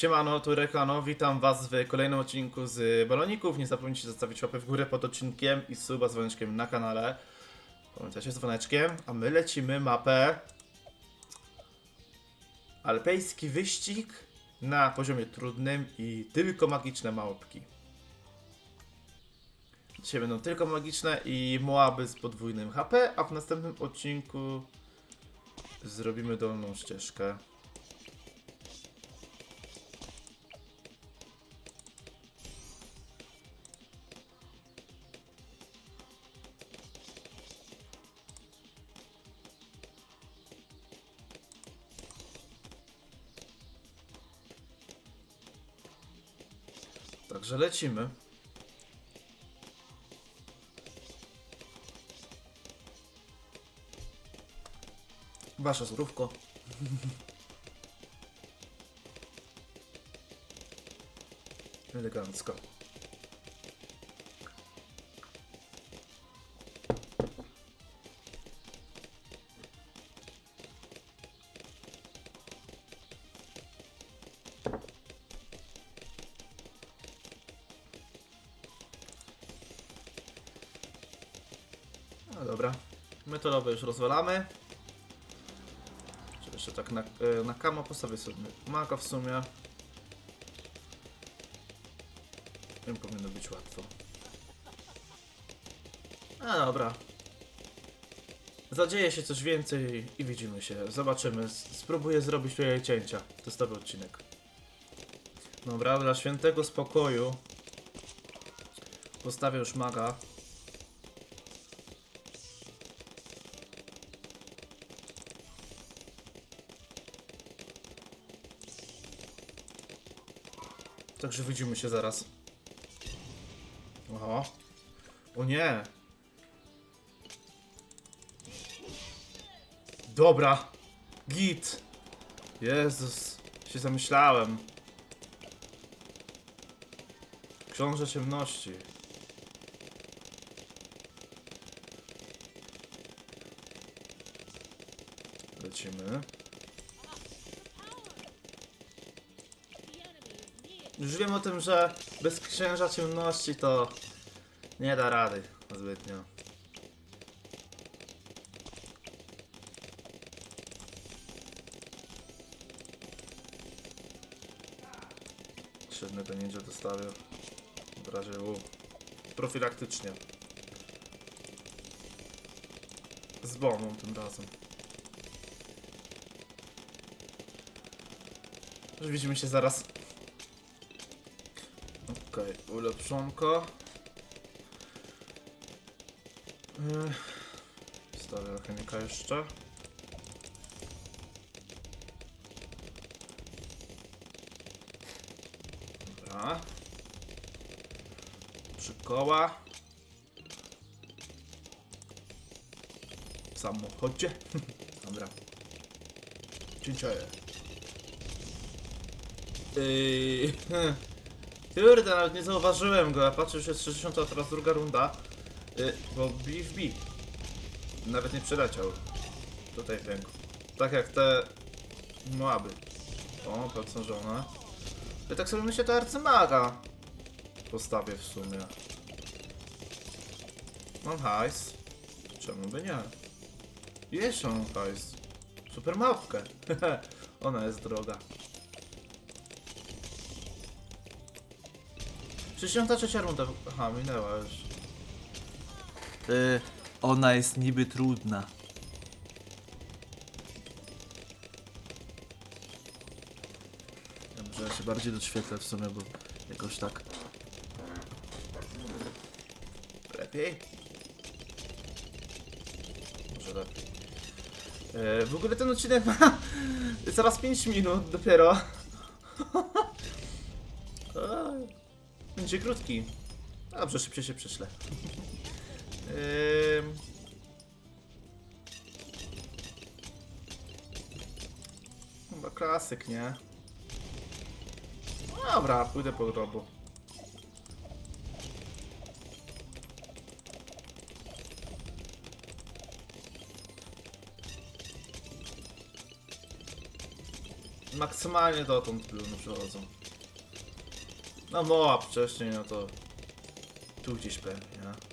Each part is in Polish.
Siemano, tu Rekano, witam was w kolejnym odcinku z Baloników. Nie zapomnijcie zostawić łapy w górę pod odcinkiem i suba z dzwoneczkiem na kanale. Pamiętajcie z dzwoneczkiem, a my lecimy mapę Alpejski wyścig na poziomie trudnym i tylko magiczne małpki. Dzisiaj będą tylko magiczne i moaby z podwójnym HP, a w następnym odcinku zrobimy dolną ścieżkę. Także lecimy. Wasza zrówko. Elegancko. Dobra. Metalowe już rozwalamy. Czy jeszcze tak na, e, na kamo postawię sobie maga w sumie. Tym powinno być łatwo. A dobra. Zadzieje się coś więcej i widzimy się. Zobaczymy. Spróbuję zrobić tutaj cięcia. Testowy odcinek. Dobra, dla świętego spokoju postawię już maga. Także widzimy się zaraz. Oho. O nie. Dobra. Git. Jezus. Się zamyślałem. Książę ciemności. Lecimy. Już wiem o tym, że bez księża ciemności to nie da rady zbytnio. Jeszcze jednego ninja dostawię. W razie U. Profilaktycznie. Z bombą tym razem. Już widzimy się zaraz. Okej, ulepszonko. Ech, Stawię chemika jeszcze. Dobra. Trzy koła. W samochodzie. Dobra. Cięcie. Yy, Kurde, nawet nie zauważyłem go, a patrzę, już jest 60, a teraz druga runda. Y, bo BFB nawet nie przeleciał. Tutaj pękł. Tak jak te Moaby. O, pancerzone. Ja tak sobie myślę, to arcymaga postawię w sumie. Mam hajs. Czemu by nie? Jeszcze mam hajs. Super mapkę. Ona jest droga. 63 runda. Aha, minęła już. Y, ona jest niby trudna. Ja może się bardziej doświetlę w sumie, bo jakoś tak. Lepiej? Może lepiej. E, w ogóle ten odcinek ma zaraz 5 minut dopiero. Będzie krótki. Dobrze, szybciej się. Ym. Chyba klasyk, nie? Dobra, pójdę po grobu. maksymalnie dotąd pióruny przychodzą. No Moab wcześniej, no to tu gdzieś pewnie, nie?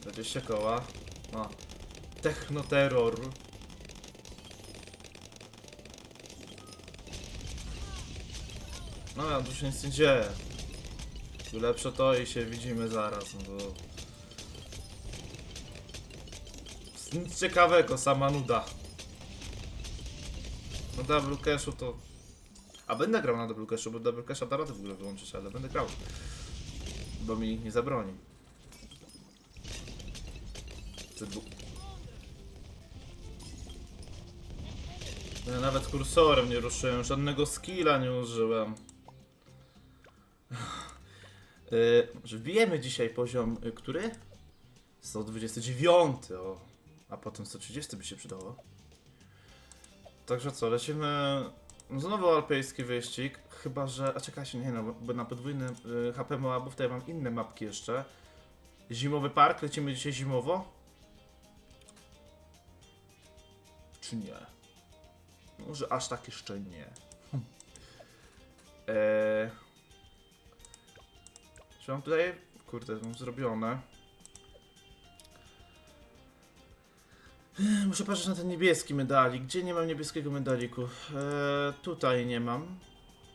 20 koła. No. Technoterror. No ja tu się nic nie dzieje. Lepsze to i się widzimy zaraz, no bo... Nic ciekawego, sama nuda. No Double Cashu to... A będę grał na Double Cashu, bo Double Casha da radę w ogóle wyłączyć, ale będę grał. Bo mi nie zabroni. Ja nawet kursorem nie ruszyłem, żadnego skilla nie użyłem. Yy, wbijemy dzisiaj poziom, y, który? 129, o. A potem 130 by się przydało. Także co, lecimy znowu alpejski wyścig, chyba że... A czekajcie, nie no, bo na podwójny y, HP to ja mam inne mapki jeszcze. Zimowy park, lecimy dzisiaj zimowo? Czy nie? Może aż tak jeszcze nie. Eee... Czy mam tutaj... Kurde, mam zrobione. Muszę patrzeć na ten niebieski medalik. Gdzie nie mam niebieskiego medaliku? Eee, tutaj nie mam.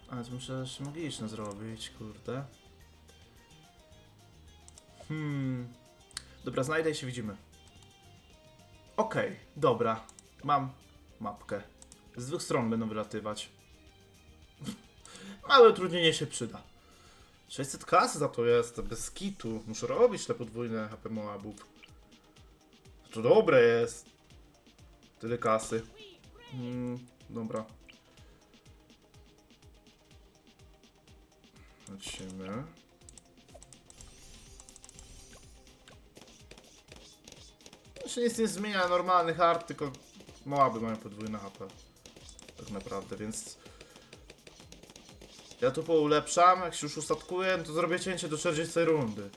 Ale to muszę jeszcze magiczne zrobić, kurde. Hmm. Dobra, znajdę się widzimy. Okej, dobra. Mam mapkę. Z dwóch stron będą wylatywać. Małe utrudnienie się przyda. 600 kasy za to jest, bez kitu. Muszę robić te podwójne HP Moabów. To dobre jest. Tyle kasy. Mm, dobra. Lecimy. Jeszcze nic nie zmienia, normalny hard, tylko Moaby mają podwójne HP. Tak naprawdę, więc... Ja tu poulepszam, jak się już ustatkuję, to zrobię cięcie do 40 rundy.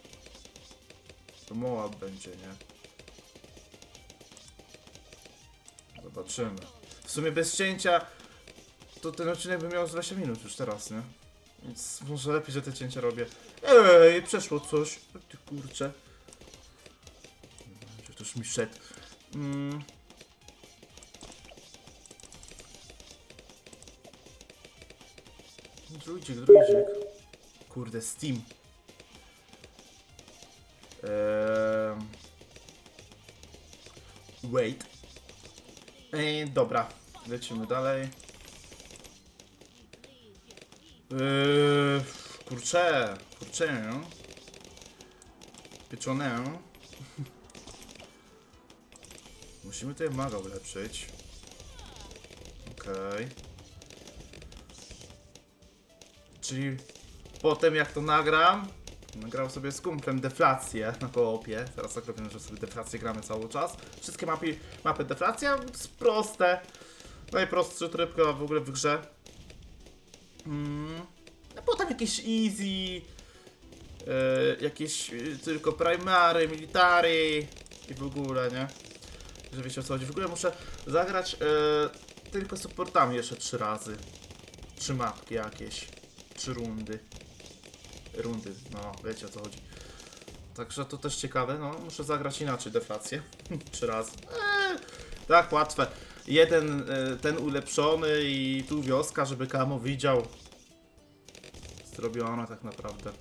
To Moab będzie, nie? Zobaczymy. W sumie bez cięcia to ten odcinek by miał z 20 minut już teraz, nie? Więc może lepiej, że te cięcia robię. Ej, przeszło coś. O Ty kurcze. Że ktoś mi szedł. Mm. Druidzik, druidzik. Kurde, Steam. Eee... Wait. Ej, dobra, lecimy dalej. Eee, kurczę, kurczę. Pieczone. Musimy tutaj maga ulepszyć. Okej. Czyli potem jak to nagram, nagrał sobie z kumplem deflację na koopie. Teraz tak robimy, że sobie deflację gramy cały czas. Wszystkie mapy, mapy deflacja, proste. Najprostsze trybka w ogóle w grze. Mm. No potem jakieś easy, e, jakieś e, tylko primary, military i w ogóle, nie? Że wiecie o co chodzi. W ogóle muszę zagrać e, tylko supportami jeszcze trzy razy. Trzy mapki jakieś. Trzy rundy. Rundy, no wiecie o co chodzi. Także to też ciekawe, no muszę zagrać inaczej deflację. trzy razy. Eee, tak, łatwe. Jeden, e, ten ulepszony i tu wioska, żeby Kamo widział. Zrobiona tak naprawdę.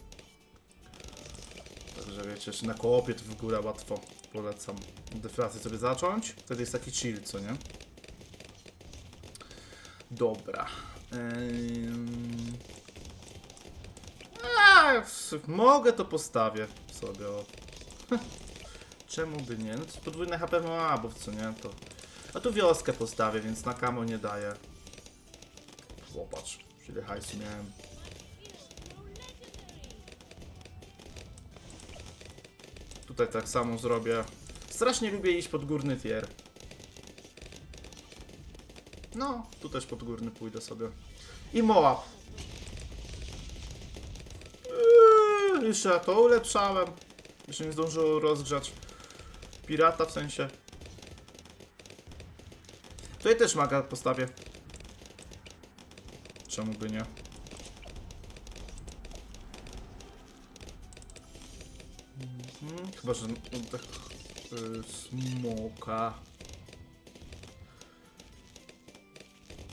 Także wiecie, jeszcze na koopie to w ogóle łatwo polecam deflację sobie zacząć. Wtedy jest taki chill, co nie? Dobra. Ym... Mogę to postawię sobie. O. Czemu by nie? No to podwójne HP Moabów, co nie? To... A tu wioskę postawię, więc na kamo nie daję. Popatrz, ile hajsu miałem. Tutaj tak samo zrobię. Strasznie lubię iść pod górny tier. No, tu też pod górny pójdę sobie. I Moab. Ja to ulepszałem. Jeszcze nie zdążyło rozgrzać. Pirata w sensie. Tutaj też maga postawię. Czemu by nie? Mhm, Chyba, że tak y, smoka.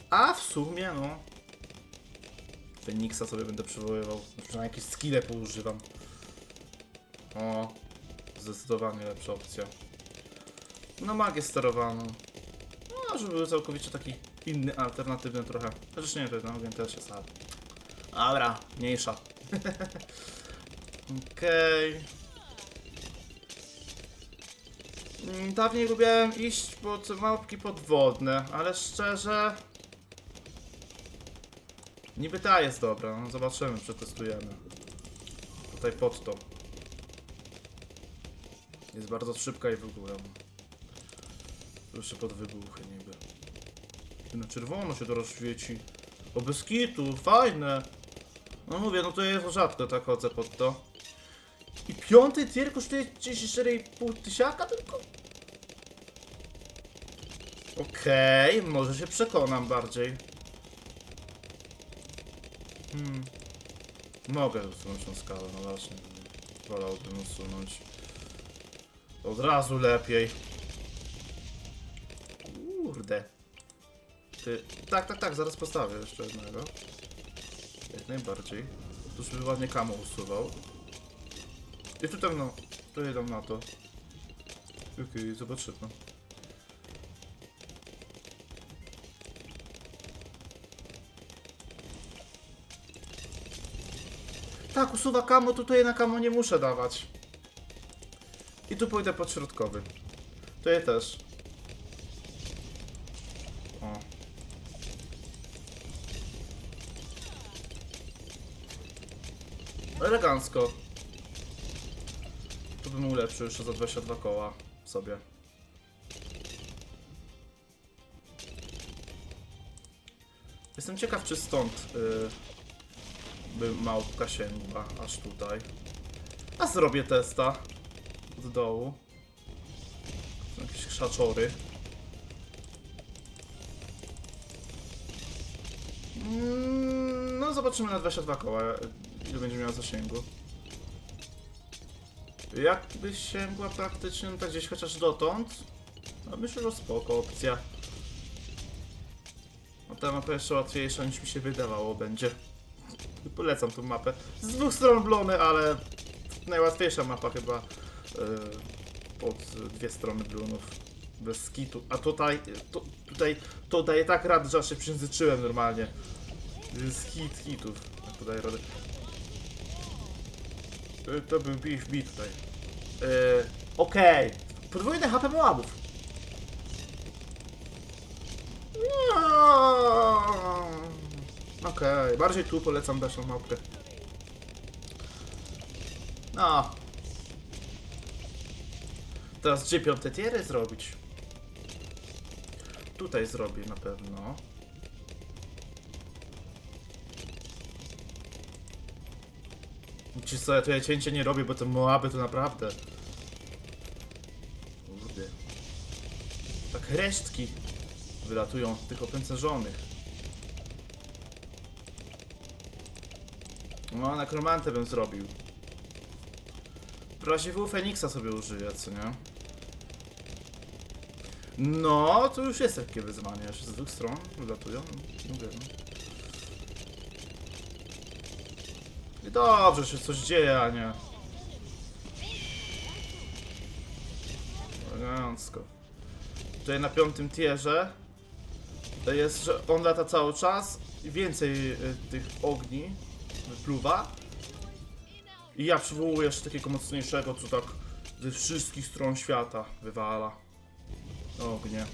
A w sumie no. Feniksa sobie będę przywoływał. Przynajmniej jakieś skille poużywam. O, zdecydowanie lepsza opcja. No magię sterowaną. No, żeby był całkowicie taki inny, alternatywny trochę. Chociaż nie, to na ogień też jest, ale... Dobra, mniejsza. Okej. Mm, Dawniej lubiłem iść pod małpki podwodne, ale szczerze... Niby ta jest dobra, no zobaczymy, przetestujemy. Tutaj pod to. Jest bardzo szybka i w ogóle. Jeszcze pod wybuchy niby. Na czerwono się to rozświeci. O bez kitu, fajne. No mówię, no to jest rzadko tak chodzę pod to. I piąty tier kosztuje 34,5 tysiaka tylko? Okej, może się przekonam bardziej. Hmm. Mogę usunąć tą skalę, no właśnie. Wolałbym usunąć. Od razu lepiej. Kurde. Ty... Tak, tak, tak, zaraz postawię jeszcze jednego. Jak najbardziej. Tu żeby ładnie kamo usuwał. I tutaj no, to jedę na to. Okej, zobaczymy. Tak, usuwa kamo, tutaj na kamo nie muszę dawać. I tu pójdę pod środkowy. To je też. O. Elegancko. To bym ulepszył jeszcze za 22 koła sobie. Jestem ciekaw, czy stąd y, by małpka sięgła aż tutaj. A zrobię testa od dołu. Są jakieś krzaczory. Mm, No zobaczymy na 22 koła, ile będzie miała zasięgu. Jakby sięgła praktycznie tak gdzieś chociaż dotąd, no myślę, że spoko opcja. No ta mapa jeszcze łatwiejsza niż mi się wydawało będzie. Polecam tą mapę. Z dwóch stron blony, ale najłatwiejsza mapa chyba yy, pod dwie strony blunów. Bez skitu. A tutaj, to, tutaj to daje tak rad, że aż się przyjęzyczyłem normalnie. Z hit hitów. Daje radę. Yy, To był beef tutaj. Yy, Okej. Podwójne HP moabów. Okej, bardziej tu polecam naszą małpkę. No. Teraz gdzie piąte tiery zrobić? Tutaj zrobię na pewno. Ci co, ja tu ja cięcie nie robię, bo te Moaby to naprawdę... Kurde. Tak resztki wylatują tych opęcerzonych. No, nekromantę bym zrobił. W Feniksa sobie użyję, co nie? No, to już jest takie wyzwanie, aż z dwóch stron wylatują. Mówię, no. I dobrze, się coś dzieje, a nie. Elegancko. Tutaj na piątym tierze to jest, że on lata cały czas i więcej y, tych ogni wypluwa. I ja przywołuję jeszcze takiego mocniejszego, co tak ze wszystkich stron świata wywala. Ognie.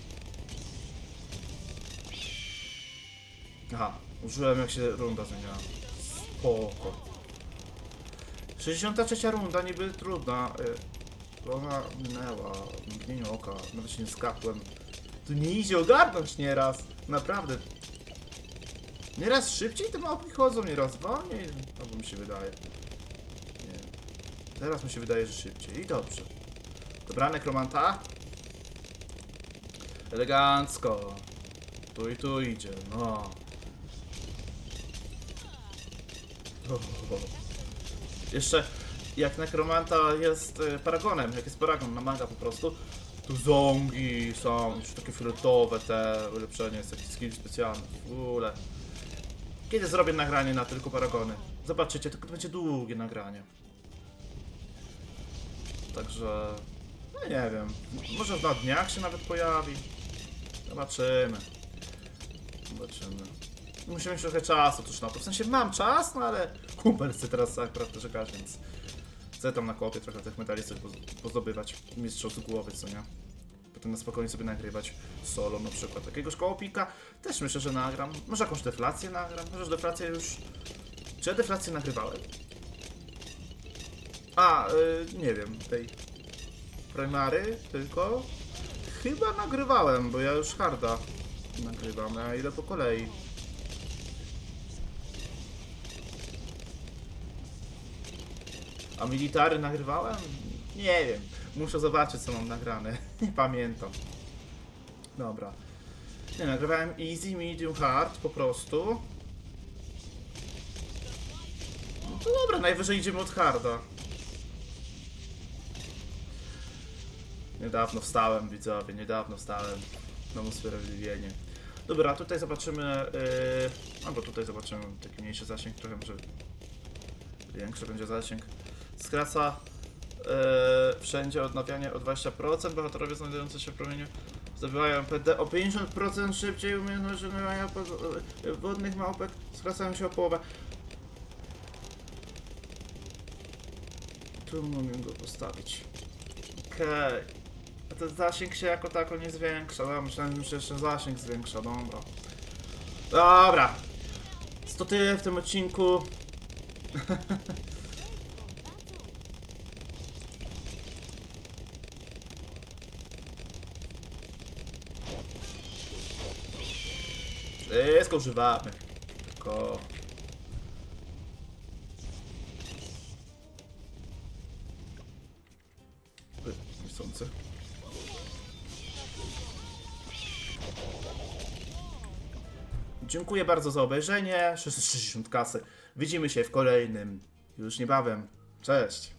Aha, użyłem jak się runda zmieniała. Spoko. 63 runda, niby trudna. y, Ona minęła, w mgnieniu oka, nawet się nie skapłem. Tu nie idzie ogarnąć nieraz, naprawdę. Nieraz szybciej te małpki chodzą, nieraz wolniej, albo mi się wydaje. Nie Teraz mi się wydaje, że szybciej i dobrze. Dobra, nekromanta. Elegancko. Tu i tu idzie, no. Jeszcze jak nekromanta jest y, paragonem, jak jest paragon na manga po prostu, tu zongi są, już takie fioletowe te ulepszenie, jest taki skill specjalny, w ogóle. Kiedy zrobię nagranie na tylko paragony? Zobaczycie, to będzie długie nagranie. Także, no nie wiem, może na dniach się nawet pojawi. Zobaczymy. Zobaczymy. Musimy mieć trochę czasu też na to. W sensie mam czas, no ale kumpel chce teraz akurat czekać, więc chcę tam na kopie trochę tych metalistów poz- pozdobywać. Mistrzów z głowy, co nie? Potem na spokojnie sobie nagrywać solo na przykład. Jakiegoś kołopika też myślę, że nagram. Może jakąś deflację nagram. Może deflację już... Czy ja deflację nagrywałem? A, y, nie wiem, tej primary tylko. Chyba nagrywałem, bo ja już harda nagrywam, a ile po kolei. A military nagrywałem? Nie wiem. Muszę zobaczyć co mam nagrane. Nie pamiętam. Dobra. Nie, nagrywałem easy, medium, hard po prostu. No to dobra, najwyżej idziemy od harda. Niedawno wstałem, widzowie, niedawno wstałem. Mam usprawiedliwienie. Dobra, tutaj zobaczymy. Yy, albo tutaj zobaczymy taki mniejszy zasięg, trochę może większy będzie zasięg. Skraca wszędzie odnawianie o 20%. Bohaterowie znajdujący się w promieniu zdobywają PD o 50% szybciej. Umiejętność yy, wodnych małpek skracają się o połowę. Tu mogę go postawić. Okej. A ten zasięg się jako tako nie zwiększa. No, myślałem, że jeszcze zasięg zwiększa. Dobra. Dobra. To tyle w tym odcinku. Wszystko używamy. Tylko... Niechcący. Dziękuję bardzo za obejrzenie. 660 kasy. Widzimy się w kolejnym już niebawem. Cześć.